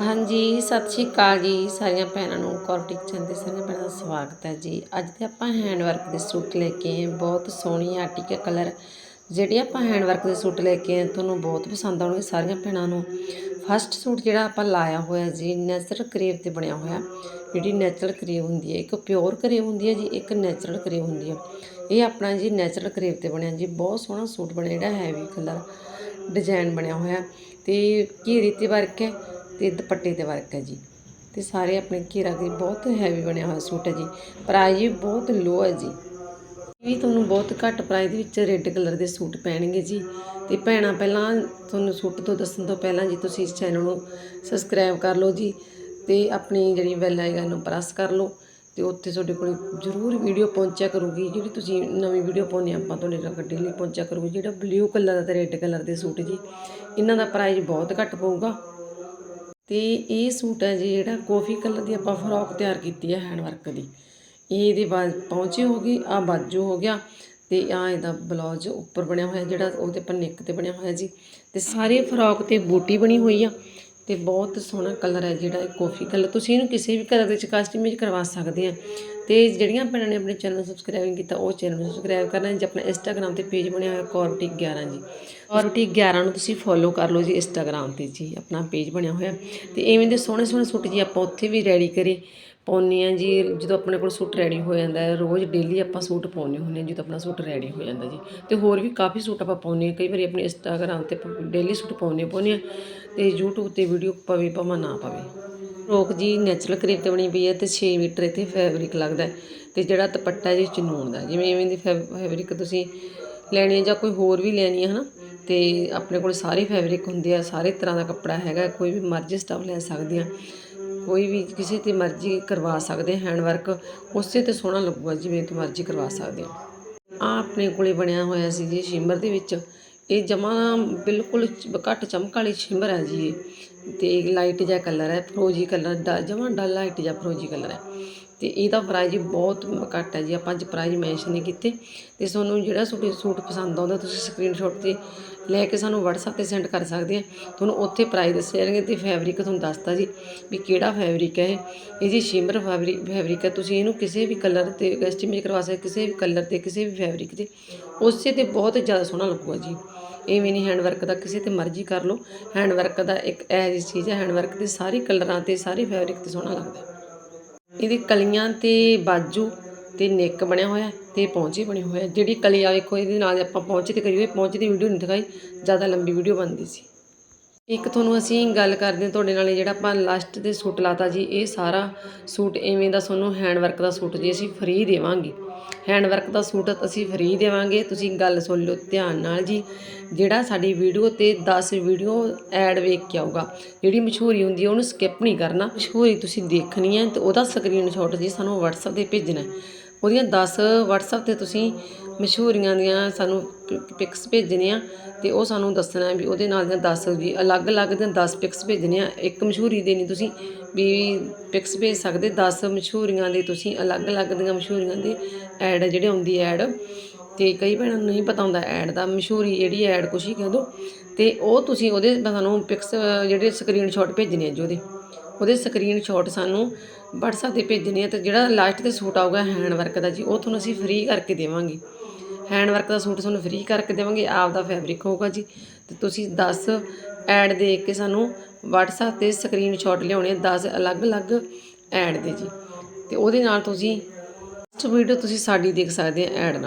ਹਾਂਜੀ, ਸਤਿ ਸ਼੍ਰੀ ਅਕਾਲ ਜੀ ਸਾਰੀਆਂ ਭੈਣਾਂ ਨੂੰ ਕੌਰਟਿਕ ਚੈਨਲ ਤੇ ਸਾਰੀਆਂ ਭੈਣਾਂ ਦਾ ਸਵਾਗਤ ਹੈ ਜੀ। ਅੱਜ ਤੇ ਆਪਾਂ ਹੈਂਡ ਵਰਕ ਦੇ ਸੂਟ ਲੈ ਕੇ ਆਏ ਬਹੁਤ ਸੋਹਣੀ ਆਰਟਿਕ ਕਲਰ ਜਿਹੜੇ ਆਪਾਂ ਹੈਂਡ ਵਰਕ ਦੇ ਸੂਟ ਲੈ ਕੇ ਆਏ ਤੁਹਾਨੂੰ ਬਹੁਤ ਪਸੰਦ ਆਉਣਗੇ ਸਾਰੀਆਂ ਭੈਣਾਂ ਨੂੰ। ਫਸਟ ਸੂਟ ਜਿਹੜਾ ਆਪਾਂ ਲਾਇਆ ਹੋਇਆ ਜੀ ਨੈਚੁਰਲ ਕਰੇਵ ਤੇ ਬਣਿਆ ਹੋਇਆ। ਜਿਹੜੀ ਨੈਚੁਰਲ ਕਰੇਵ ਹੁੰਦੀ ਹੈ, ਇੱਕ ਪਿਓਰ ਕਰੇਵ ਹੁੰਦੀ ਹੈ ਜੀ, ਇੱਕ ਨੈਚੁਰਲ ਕਰੇਵ ਹੁੰਦੀ ਹੈ। ਇਹ ਆਪਣਾ ਜੀ ਨੈਚੁਰਲ ਕਰੇਵ ਤੇ ਬਣਿਆ ਜੀ, ਬਹੁਤ ਸੋਹਣਾ ਸੂਟ ਬਣਿਆ, ਜਿਹੜਾ ਹੈਵੀ ਕਲਰ ਡਿਜ਼ਾਈਨ ਬਣਿਆ ਹੋਇਆ। ਤੇ ਘੇਰੀ ਤੇ ਵਰਕ ਹੈ। ਤੇ ਦੁਪੱਟੇ ਤੇ ਵਰਕ ਹੈ ਜੀ। ਤੇ ਸਾਰੇ ਆਪਣੇ ਘੇਰਾ ਦੇ ਬਹੁਤ ਹੈਵੀ ਬਣਿਆ ਹੋਇਆ ਸੂਟ ਹੈ ਜੀ। ਪ੍ਰਾਈਸ ਵੀ ਬਹੁਤ ਲੋ ਹੈ ਜੀ। ਵੀ ਤੁਹਾਨੂੰ ਬਹੁਤ ਘੱਟ ਪ੍ਰਾਈਸ ਦੇ ਵਿੱਚ ਰੈੱਡ ਕਲਰ ਦੇ ਸੂਟ ਪੈਣਗੇ ਜੀ। ਤੇ ਭੈਣਾਂ, ਪਹਿਲਾਂ ਤੁਹਾਨੂੰ ਸੂਟ ਤੋਂ ਦੱਸਣ ਤੋਂ ਪਹਿਲਾਂ ਜੀ, ਤੁਸੀਂ ਇਸ ਚੈਨਲ ਨੂੰ ਸਬਸਕ੍ਰਾਈਬ ਕਰ ਲਓ ਜੀ ਤੇ ਆਪਣੀ ਜਿਹੜੀ ਬੈਲ ਆਈਕਨ ਨੂੰ ਪ੍ਰੈਸ ਕਰ ਲਓ ਤੇ ਉੱਥੇ ਤੁਹਾਡੇ ਕੋਲ ਜ਼ਰੂਰ ਵੀਡੀਓ ਪਹੁੰਚਿਆ ਕਰੂਗੀ। ਜਿਹੜੀ ਤੁਸੀਂ ਨਵੀਂ ਵੀਡੀਓ ਪਾਉਂਦੇ ਆਪਾਂ ਤੁਹਾਡੇ ਤੱਕ ਡੇਲੀ ਪਹੁੰਚਿਆ ਕਰੂਗੀ। ਜਿਹੜਾ ਬਲੂ ਕਲਰ ਤੇ ਰੈੱਡ ਕਲਰ ਦੇ ਸੂਟ ਜੀ, ਇਹਨਾਂ ਦਾ ਪ੍ਰਾਈਸ ਬਹੁਤ ਘੱਟ ਪਊਗਾ। ਤੇ ਇਹ ਸੂਟ ਹੈ ਜੀ ਜਿਹੜਾ ਕਾਫੀ ਕਲਰ ਦੀ ਆਪਾਂ ਫਰੋਕ ਤਿਆਰ ਕੀਤੀ ਹੈ ਹੈਂਡ ਵਰਕ ਦੀ। ਇਹ ਇਹਦੇ ਬਾਅਦ ਪਹੁੰਚੇ ਹੋ ਗਈ ਆ ਬਾਜੂ ਹੋ ਗਿਆ ਤੇ ਆ ਇਹਦਾ ਬਲਾਉਜ ਉੱਪਰ ਬਣਿਆ ਹੋਇਆ ਜਿਹੜਾ ਉਹਦੇ ਪਰ ਨਿੱਕ ਤੇ ਬਣਿਆ ਹੋਇਆ ਜੀ। ਤੇ ਸਾਰੇ ਫਰੋਕ ਤੇ ਬੂਟੀ ਬਣੀ ਹੋਈ ਆ ਤੇ ਬਹੁਤ ਸੋਹਣਾ ਕਲਰ ਹੈ ਜਿਹੜਾ ਇਹ ਕਾਫੀ ਕਲਰ ਤੁਸੀਂ ਇਹਨੂੰ ਕਿਸੇ ਵੀ ਕਲਰ ਦੇ ਵਿੱਚ ਕਸਟਮਾਈਜ਼ ਕਰਵਾ ਸਕਦੇ ਆ। ਤੇ ਜਿਹੜੀਆਂ ਭੈਣਾਂ ਨੇ ਆਪਣੇ ਚੈਨਲ ਨੂੰ ਸਬਸਕ੍ਰਾਈਬ ਕੀਤਾ, ਉਹ ਚੈਨਲ ਨੂੰ ਸਬਸਕ੍ਰਾਈਬ ਕਰਨਾ ਜੀ। ਆਪਣਾ ਇੰਸਟਾਗ੍ਰam ਤੇ ਪੇਜ ਬਣਿਆ ਹੋਇਆ ਕੋਰਟੀ 11 ਜੀ। ਕੋਰਟੀ 11 ਨੂੰ ਤੁਸੀਂ ਫੋਲੋ ਕਰ ਲਓ ਜੀ ਇੰਸਟਾਗ੍ਰam ਤੇ ਜੀ, ਆਪਣਾ ਪੇਜ ਬਣਿਆ ਹੋਇਆ। ਤੇ ਇਵੇਂ ਦੇ ਸੋਹਣੇ ਸੋਹਣੇ ਸੂਟ ਜੀ ਆਪਾਂ ਉੱਥੇ ਵੀ ਰੈਡੀ ਕਰੇ। ਪਾਉਂਦੇ ਹਾਂ ਜੀ, ਜਦੋਂ ਆਪਣੇ ਕੋਲ ਸੂਟ ਰੈਡੀ ਹੋ ਜਾਂਦਾ ਰੋਜ਼ ਡੇਲੀ ਆਪਾਂ ਸੂਟ ਪਾਉਂਦੇ ਹੁੰਦੇ ਹਾਂ, ਜਦੋਂ ਆਪਣਾ ਸੂਟ ਰੈਡੀ ਹੋ ਜਾਂਦਾ ਜੀ। ਅਤੇ ਹੋਰ ਵੀ ਕਾਫੀ ਸੂਟ ਆਪਾਂ ਪਾਉਂਦੇ ਹਾਂ, ਕਈ ਵਾਰੀ ਆਪਣੇ ਇੰਸਟਾਗ੍ਰਾਮ ਤੇ ਡੇਲੀ ਸੂਟ ਪਾਉਂਦੇ ਪਾਉਂਦੇ ਹਾਂ ਅਤੇ ਯੂਟਿਊਬ ਤੇ ਵੀਡੀਓ ਪਵੇ ਭਾਵੇਂ ਨਾ ਪਵੇ। ਰੋਕ ਜੀ ਨੈਚੁਰਲ ਕਰੀਬ ਤੇ ਬਣੀ ਪਈ ਹੈ ਤੇ 6 ਮੀਟਰ ਇੱਥੇ ਫੈਬਰਿਕ ਲੱਗਦਾ ਹੈ ਤੇ ਜਿਹੜਾ ਦੁਪੱਟਾ ਜੀ ਚਨੂਨ ਦਾ, ਜਿਵੇਂ ਇਵੇਂ ਦੀ ਫੈਬਰਿਕ ਤੁਸੀਂ ਲੈਣੀ ਹੈ ਜਾਂ ਕੋਈ ਹੋਰ ਵੀ ਲੈਣੀ ਹੈ ਹਨਾ, ਤੇ ਆਪਣੇ ਕੋਲ ਸਾਰੇ ਫੈਬਰਿਕ ਹੁੰਦੇ ਆ, ਸਾਰੇ ਤਰ੍ਹਾਂ ਦਾ ਕੱਪੜਾ ਹੈਗਾ, ਕੋਈ ਵੀ ਮਰਜ਼ੀ ਸਟਫ ਲੈ ਸਕਦੇ ਆ ਕੋਈ ਵੀ ਕਿਸੇ ਤੇ ਮਰਜ਼ੀ ਕਰਵਾ ਸਕਦੇ ਹੈਂਡ ਵਰਕ ਉਸੇ ਤੇ ਸੋਹਣਾ ਲੱਗੂਗਾ ਜਿਵੇਂ ਤੇ ਮਰਜ਼ੀ ਕਰਵਾ ਸਕਦੇ ਆ ਆ ਆਪਣੇ ਕੋਲੇ ਬਣਿਆ ਹੋਇਆ ਸੀ ਜੀ ਸ਼ਿਮਰ ਦੇ ਵਿੱਚ। ਇਹ ਜਮਾ ਬਿਲਕੁਲ ਘੱਟ ਚਮਕ ਵਾਲੀ ਸ਼ਿਮਰ ਹੈ ਜੀ ਇਹ। ਤੇ ਲਾਈਟ ਜਿਹਾ ਕਲਰ ਹੈ, ਫਰੋਜੀ ਕਲਰ ਦਾ ਜਮਾ ਡਲ ਲਾਈਟ ਜਿਹਾ ਫਰੋਜੀ ਕਲਰ ਹੈ। ਤੇ ਇਹਦਾ ਪ੍ਰਾਈਜ਼ ਬਹੁਤ ਘੱਟ ਹੈ ਜੀ, ਆਪਾਂ ਅੱਜ ਪ੍ਰਾਈਜ਼ ਮੈਂਸ਼ਨ ਨਹੀਂ ਕੀਤੇ। ਤੇ ਤੁਹਾਨੂੰ ਜਿਹੜਾ ਸੂਟ ਸੂਟ ਪਸੰਦ ਆਉਂਦਾ, ਤੁਸੀਂ ਸਕਰੀਨਸ਼ਾਟ ਤੇ ਲੈ ਕੇ ਸਾਨੂੰ WhatsApp ਤੇ ਸੈਂਡ ਕਰ ਸਕਦੇ ਆ। ਤੁਹਾਨੂੰ ਉੱਥੇ ਪ੍ਰਾਈਜ਼ ਦੱਸੇ ਜਾਣਗੇ ਤੇ ਫੈਬਰਿਕ ਤੁਹਾਨੂੰ ਦੱਸਦਾ ਜੀ ਵੀ ਕਿਹੜਾ ਫੈਬਰਿਕ ਹੈ। ਇਹ ਇਹ ਜੀ ਸ਼ਿਮਰ ਫੈਬਰਿਕ ਫੈਬਰਿਕ ਹੈ। ਤੁਸੀਂ ਇਹਨੂੰ ਕਿਸੇ ਵੀ ਕਲਰ ਤੇ ਕਸਟਮਾਈਜ਼ ਕਰਵਾ ਸਕਦੇ, ਕਿਸੇ ਵੀ ਕਲਰ ਤੇ, ਕਿਸੇ ਵੀ ਫੈਬਰਿਕ ਤੇ। ਉਸੇ ਤੇ ਬਹੁਤ ਜ਼ਿਆਦਾ ਸੋਹਣਾ ਲੱਗੂਗਾ ਜੀ। ਇਵੇਂ ਨਹੀਂ ਹੈਂਡ ਵਰਕ ਦਾ, ਕਿਸੇ ਤੇ ਮਰਜ਼ੀ ਕਰ ਲਓ। ਹੈਂਡ ਵਰਕ ਦਾ ਇੱਕ ਇਹ ਜਿਹੀ ਚੀਜ਼ ਹੈ ਹੈਂਡ ਵਰਕ ਦੇ ਸਾਰੇ ਕਲਰਾਂ ਤੇ, ਸਾਰੇ ਫੈਬਰਿਕ ਤੇ ਸੋਹਣਾ ਲੱਗਦਾ। ਇਹਦੇ ਕਲੀਆਂ ਤੇ ਬਾਜੂ ਤੇ ਨੈਕ ਬਣਿਆ ਹੋਇਆ ਤੇ ਪੌਂਚੇ ਬਣੇ ਹੋਏ ਆ ਜਿਹੜੀ ਕਲੀ ਆ ਵੇਖੋ, ਇਹਦੇ ਨਾਲ ਆਪਾਂ ਪੌਂਚੇ ਤੇ ਕਰੀ ਹੋਈ ਪੌਂਚੇ ਦੀ ਵੀਡੀਓ ਨਹੀਂ ਦਿਖਾਈ, ਜ਼ਿਆਦਾ ਲੰਬੀ ਵੀਡੀਓ ਬਣਦੀ ਸੀ। ਇੱਕ ਤੁਹਾਨੂੰ ਅਸੀਂ ਗੱਲ ਕਰਦੇ ਹਾਂ ਤੁਹਾਡੇ ਨਾਲ ਜਿਹੜਾ ਆਪਾਂ ਲਾਸਟ ਤੇ ਸੂਟ ਲਾਤਾ ਜੀ, ਇਹ ਸਾਰਾ ਸੂਟ ਐਵੇਂ ਦਾ ਤੁਹਾਨੂੰ ਹੈਂਡ ਵਰਕ ਦਾ ਸੂਟ ਜੀ ਅਸੀਂ ਫ੍ਰੀ ਦੇਵਾਂਗੇ। ਹੈਂਡ ਵਰਕ ਦਾ ਸੂਟ ਅਸੀਂ ਫ੍ਰੀ ਦੇਵਾਂਗੇ। ਤੁਸੀਂ ਗੱਲ ਸੁਣ ਲਓ ਧਿਆਨ ਨਾਲ ਜੀ। ਜਿਹੜਾ ਸਾਡੀ ਵੀਡੀਓ ਤੇ 10 ਵੀਡੀਓ ਐਡ ਵੇਖ ਕੇ ਆਊਗਾ, ਜਿਹੜੀ ਮਸ਼ਹੂਰੀ ਹੁੰਦੀ ਹੈ ਉਹਨੂੰ ਸਕਿਪ ਨਹੀਂ ਕਰਨਾ। ਮਸ਼ਹੂਰੀ ਤੁਸੀਂ ਦੇਖਣੀ ਹੈ ਤੇ ਉਹਦਾ ਸਕਰੀਨਸ਼ਾਟ ਜੀ ਸਾਨੂੰ WhatsApp ਤੇ ਭੇਜਣਾ। ਉਹਦੀਆਂ 10 WhatsApp ਤੇ ਤੁਸੀਂ ਮਸ਼ਹੂਰੀਆਂ ਦੀਆਂ ਸਾਨੂੰ ਪਿਕਸ ਭੇਜਣੀਆਂ ਅਤੇ ਉਹ ਸਾਨੂੰ ਦੱਸਣਾ ਵੀ ਉਹਦੇ ਨਾਲ ਦੀਆਂ 10 ਵੀ ਅਲੱਗ-ਅਲੱਗ ਦੀਆਂ 10 ਪਿਕਸ ਭੇਜਣੇ ਆ। ਇੱਕ ਮਸ਼ਹੂਰੀ ਦੇ ਨਹੀਂ ਤੁਸੀਂ ਵੀ ਪਿਕਸ ਭੇਜ ਸਕਦੇ 10 ਮਸ਼ਹੂਰੀਆਂ ਦੇ ਤੁਸੀਂ ਅਲੱਗ-ਅਲੱਗ ਦੀਆਂ ਮਸ਼ਹੂਰੀਆਂ ਦੇ ਐਡ ਜਿਹੜੇ ਆਉਂਦੀ ਐਡ ਤੇ ਕਈ ਭੈਣਾਂ ਨੂੰ ਨਹੀਂ ਪਤਾ ਹੁੰਦਾ ਐਡ ਦਾ, ਮਸ਼ਹੂਰੀ ਜਿਹੜੀ ਐਡ ਕੁਛ ਹੀ ਕਹਿ ਦੋ ਤੇ ਉਹ ਤੁਸੀਂ ਉਹਦੇ ਸਾਨੂੰ ਪਿਕਸ ਜਿਹੜੇ ਸਕਰੀਨਸ਼ਾਟ ਭੇਜਣੇ ਆ ਜੀ ਉਹਦੇ। ਉਹਦੇ ਸਕਰੀਨਸ਼ਾਟ ਸਾਨੂੰ WhatsApp ਤੇ ਭੇਜਣੇ ਆ ਤੇ ਜਿਹੜਾ ਲਾਸਟ ਤੇ ਸੂਟ ਆਊਗਾ ਹੈਂਡ ਵਰਕ ਦਾ ਜੀ, ਉਹ ਤੁਹਾਨੂੰ ਅਸੀਂ ਫ੍ਰੀ ਕਰਕੇ ਦੇਵਾਂਗੇ। ਹੈਂਡ ਵਰਕ ਦਾ ਸੂਟ ਤੁਹਾਨੂੰ ਫ੍ਰੀ ਕਰਕੇ ਦੇਵਾਂਗੇ, ਆਪ ਦਾ ਫੈਬਰਿਕ ਹੋਊਗਾ ਜੀ। ਤੇ ਤੁਸੀਂ 10 ਐਡ ਦੇਖ ਕੇ ਸਾਨੂੰ WhatsApp ਤੇ ਸਕਰੀਨਸ਼ਾਟ ਲਿਆਉਣੇ 10 ਅਲੱਗ-ਅਲੱਗ ਐਡ ਦੇ ਜੀ। ਤੇ ਉਹਦੇ ਨਾਲ ਤੁਸੀਂ ਵੀਡੀਓ ਤੁਸੀਂ ਸਾਡੀ ਦੇਖ ਸਕਦੇ ਆ ਐਡ ਨਾਲ।